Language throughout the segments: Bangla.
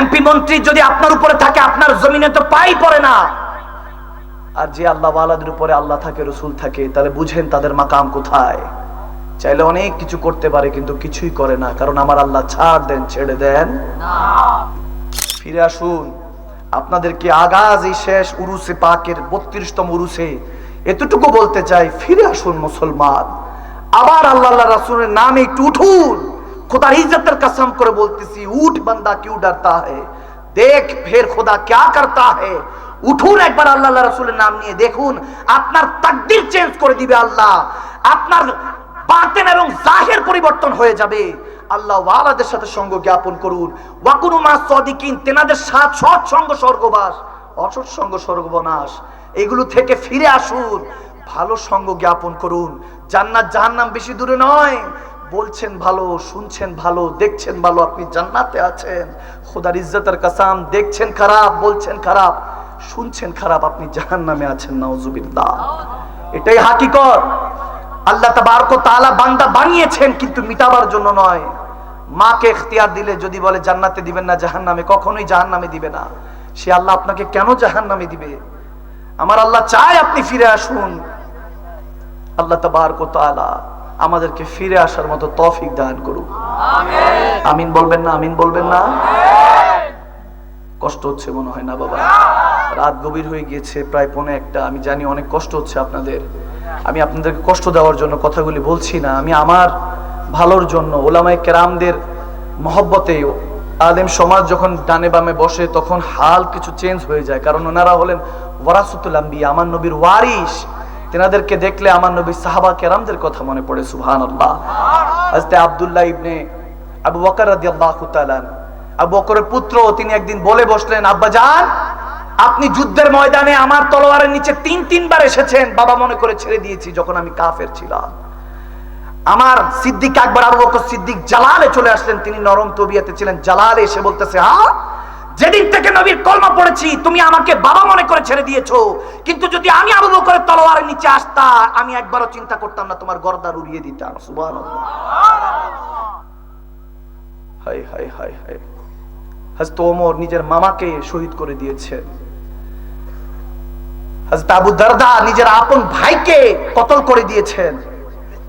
এমপি মন্ত্রী যদি আপনার উপরে থাকে, আপনার জমিনে তো পাই পড়ে না। আর যে আল্লাহ ওয়ালাদের উপরে আল্লাহ থাকে, রসুল থাকে, তাহলে বুঝেন তাদের মাকাম কোথায়। চাইলে অনেক কিছু করতে পারে, কিন্তু কিছুই করে না, কারণ আমার আল্লাহ ছাড় দেন, ছেড়ে দেন। ফিরে আসুন। আপনাদেরকে আগাজ এই শেষ উরুসে, পাকের বত্রিশতম উরুসে এতটুকু বলতে চাই, ফিরে আসুন মুসলমান। আবার আল্লাহ রাসুলের নামে একটু উঠুন। खुदा इज्जतर कसम করে বলতেছি উঠ বান্দা কিউ ডরতা है দেখ ফের খোদা क्या करता है উঠুন একবার আল্লাহ আল্লাহ রাসূলের নাম নিয়ে দেখুন আপনার তাকদীর চেঞ্জ করে দিবে আল্লাহ আপনার বাতেন এবং জাহের পরিবর্তন হয়ে যাবে আল্লাহ ওয়ালাদের সাথে সঙ্গ জ্ঞাপন করুন ওয়াকুনু মা সদিকিন তেনাদের সাথ সৎ সঙ্গ স্বর্গবাস অসৎ সঙ্গ স্বর্গবনাশ এগুলো থেকে ফিরে আসুন ভালো সঙ্গ জ্ঞাপন করুন জান্নাত জাহান্নাম বেশি দূরে নয় বলছেন ভালো, শুনছেন ভালো, দেখছেন ভালো, আপনি জান্নাতে আছেন। খোদার ইজ্জতের কাসাম, দেখছেন খারাপ, বলছেন খারাপ, শুনছেন খারাপ, আপনি জাহান্নামে আছেন, নাউজুবিল্লাহ। এটাই হাকিকত। আল্লাহ তাবারক তাআলা বান্দা বানিয়েছেন, কিন্তু মিটাবার জন্য নয়। মাকে এখতিয়ার দিলে যদি বলে জান্নাতে দিবেন না, জাহান্নামে কখনোই জাহান্নামে দিবে না। সে আল্লাহ আপনাকে কেন জাহান্নামে দিবে? আমার আল্লাহ চায় আপনি ফিরে আসুন। আল্লাহ তাবারক তাআলা আমাদেরকে ফিরে আসার মতো তৌফিক দান করুন আমিন বলবেন না, আমিন বলবেন না। কষ্ট হচ্ছে মনে হয় না বাবা। রাত গভীর হয়ে গিয়েছে, প্রায় পৌনে একটা। আমি জানি অনেক কষ্ট হচ্ছে আপনাদের। আমি আপনাদেরকে কষ্ট দেওয়ার জন্য কথাগুলি বলছি না। আমি আমার ভালোর জন্য ওলামাই কেরামদের মহব্বতে আলেম সমাজ যখন ডানে বামে বসে, তখন হাল কিছু চেঞ্জ হয়ে যায়। কারণ ওনারা হলেন ওয়ারাসুতুল আম্বিয়া, আমার নবীর ওয়ারিস তেনাদেরকে দেখলে আমার নবী সাহাবা কেরামদের কথা মনে পড়ে সুবহান আল্লাহ আজতে আবদুল্লাহ ইবনে আবু বকর রাদিয়াল্লাহু তাআলা আবু বকরের পুত্র তিনি একদিন বলে বসলেন আব্বা জান আপনি যুদ্ধের ময়দানে আমার তলোয়ারের নিচে তিন তিনবার এসেছেন। বাবা মনে করে ছেড়ে দিয়েছি যখন আমি কাফের ছিলাম। আমার সিদ্দিক আকবর আবু বকর সিদ্দিক জালালে চলে আসলেন। তিনি নরম তবিয়াতে ছিলেন। জালালে এসে বলতেছে হ্যাঁ যেদিন থেকে নবীর কলমা পড়েছি, তুমি আমাকে বাবা মনে করে ছেড়ে দিয়েছ। কিন্তু যদি আমি আবু বকরের তলোয়ারের নিচে আসতা, আমি একবারও চিন্তা করতাম না তোমার গর্দান উড়িয়ে দিতাম। সুবহানাল্লাহ। হাই হাই হাই হাই হযরত ওমর নিজের মামাকে শহীদ করে দিয়েছেন হযরত আবু দারদা নিজের আপন ভাইকে কতল করে দিয়েছেন।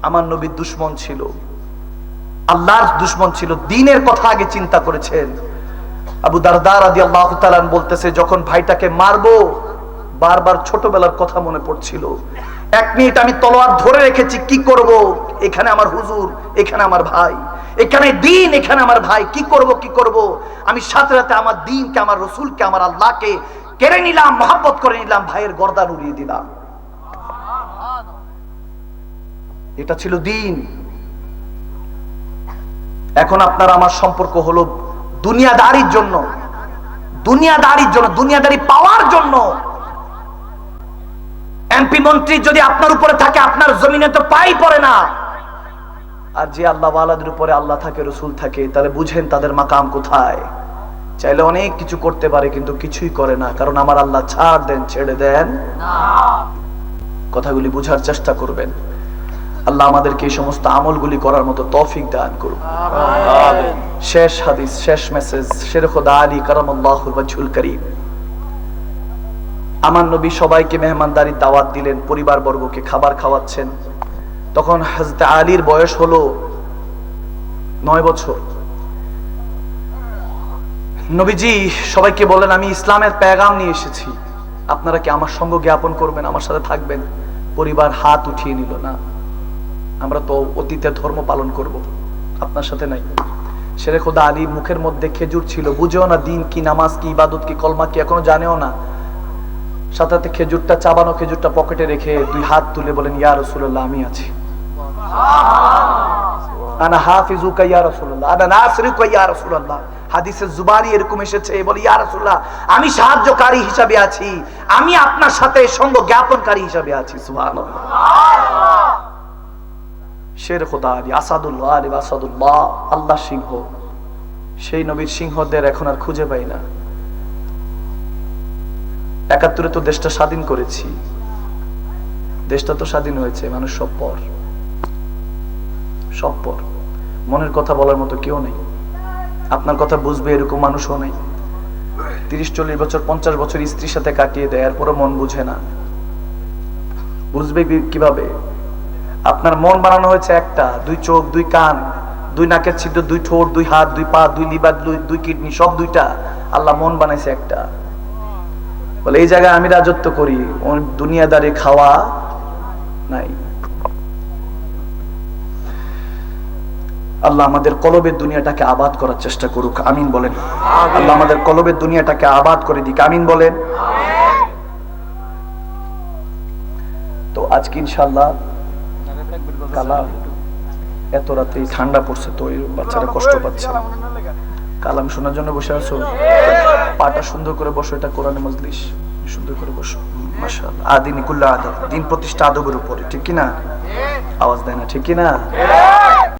আমার নবীর দুশ্মন ছিল। আল্লাহর দুশ্মন ছিল, দিনের কথা আগে চিন্তা করেছেন। আবু দারদা রাদিয়াল্লাহু তাআলা বলতেছে, যখন ভাইটাকে মারবো, বারবার ছোটবেলার কথা মনে পড়ছিল। এক মিনিট আমি তলোয়ার ধরে রেখেছি, কি করব? এখানে আমার হুজুর, এখানে আমার ভাই, এখানে দিন, এখানে আমার ভাই, কি করব কি করব? আমি সাথে সাথে আমার দিনকে, আমার রসুলকে, আমার আল্লাহকে কেড়ে নিলাম, মহাব্বত করে নিলাম, ভাইয়ের গর্দান উড়িয়ে দিলাম। এটা ছিল দিন। এখন আপনার আমার সম্পর্ক হলো দুনিয়াদারির জন্য দুনিয়াদারির জন্য, দুনিয়াদারি পাওয়ার জন্য এমপি মন্ত্রী যদি আপনার উপরে থাকে, আপনার জমিনে তো পাই পড়ে না। আর যে আল্লাহ ওয়ালাদের উপরে আল্লাহ থাকে, রসুল থাকে, তাহলে বুঝেন তাদের মাকাম কোথায়। চাইলে অনেক কিছু করতে পারে, কিন্তু কিছুই করে না, কারণ আমার আল্লাহ ছাড় দেন, ছেড়ে দেন। কথাগুলি বুঝার চেষ্টা করবেন। আল্লাহ আমাদেরকে এই সমস্ত আমলগুলি করার মতো তৌফিক দান করুন। শেষ হাদিস, শেষ মেসেজ শেরখুদা আলী কারামুল্লাহুল ওয়াজহুল করিম। আমার নবী সবাইকে মেহমানদারি দাওয়াত দিলেন পরিবার বর্গকে খাবার খাওয়াচ্ছেন। তখন হযরত আলীর বয়স হলো নয় বছর। নবীজি সবাইকে বলেন আমি ইসলামের পেগাম নিয়ে এসেছি। আপনারা কি আমার সঙ্গ জ্ঞাপন করবেন, আমার সাথে থাকবেন? পরিবার হাত উঠিয়ে নিল, না, আমরা তো অতীতে ধর্ম পালন করব, আপনার সাথে নাই। শেরে খোদা আলীর মুখের মধ্যে খেজুর ছিল। বুঝেও না দিন কি নামাজ কি ইবাদত কি কলমা কি এখনও জানেও না। সাথে সাথে খেজুরটা চাবানো খেজুরটা পকেটে রেখে দুই হাত তুলে বলেন ইয়া রসুল্লাহ আমি আছি। আনা হাফিজুকা ইয়া রাসূলুল্লাহ। আনা নাসিরুকা ইয়া রাসূলুল্লাহ। হাদিসে জুবারি এরকম এসেছে বলে ইয়া রাসূলুল্লাহ আমি সাহায্যকারী হিসাবে আছি। আমি আপনার সাথে সঙ্গ জ্ঞাপনকারী হিসাবে আছি। সুবহানাল্লাহ। শের খোদা আলী, আসাদুল্লাহ আলী আসাদুল্লাহ, আল্লাহ সিংহ। সেই নবীর সিংহদের এখন আর খুঁজে পাই না। একাত্তরে তো দেশটা স্বাধীন করেছি। দেশটা তো স্বাধীন হয়েছে, মানুষ সব পর। সব পর। মনের কথা বলার মতো কেউ নেই। আপনার কথা বুঝবে এরকম মানুষও নেই। তিরিশ, চল্লিশ বছর, পঞ্চাশ বছর স্ত্রীর সাথে কাটিয়ে দেয়, এরপরও মন বুঝে না। বুঝবে কীভাবে? আপনার মন বানানো হয়েছে একটা দুই চোখ দুই কান দুই নাকের ছিদ্র দুই ঠোঁট দুই হাত দুই পা দুই লিভার দুই দুই কিডনি সব দুইটা আল্লাহ মন বানাইছে একটা। বলে এই জায়গায় আমি রাজত্ব করি দুনিয়াদারি খাওয়া নাই। আল্লাহ আমাদের কলবের দুনিয়াটাকে আবাদ করার চেষ্টা করুক আমিন বলেন। আল্লাহ আমাদের কলবের দুনিয়াটাকে আবাদ করে দিক আমিন বলেন। তো আজকে ইনশাল্লাহ কালাম। এত রাতে ঠান্ডা পড়ছে তো বাচ্চারা কষ্ট পাচ্ছে। কালাম শোনার জন্য বসে আছো? পাটা সুন্দর করে বসো, এটা কোরআন মজলিস। সুন্দর করে বসো। মাসাল আদিনী আদব। দিন প্রতিষ্ঠা আদবের উপরে, ঠিক কিনা? আওয়াজ দেয় না, ঠিক কি না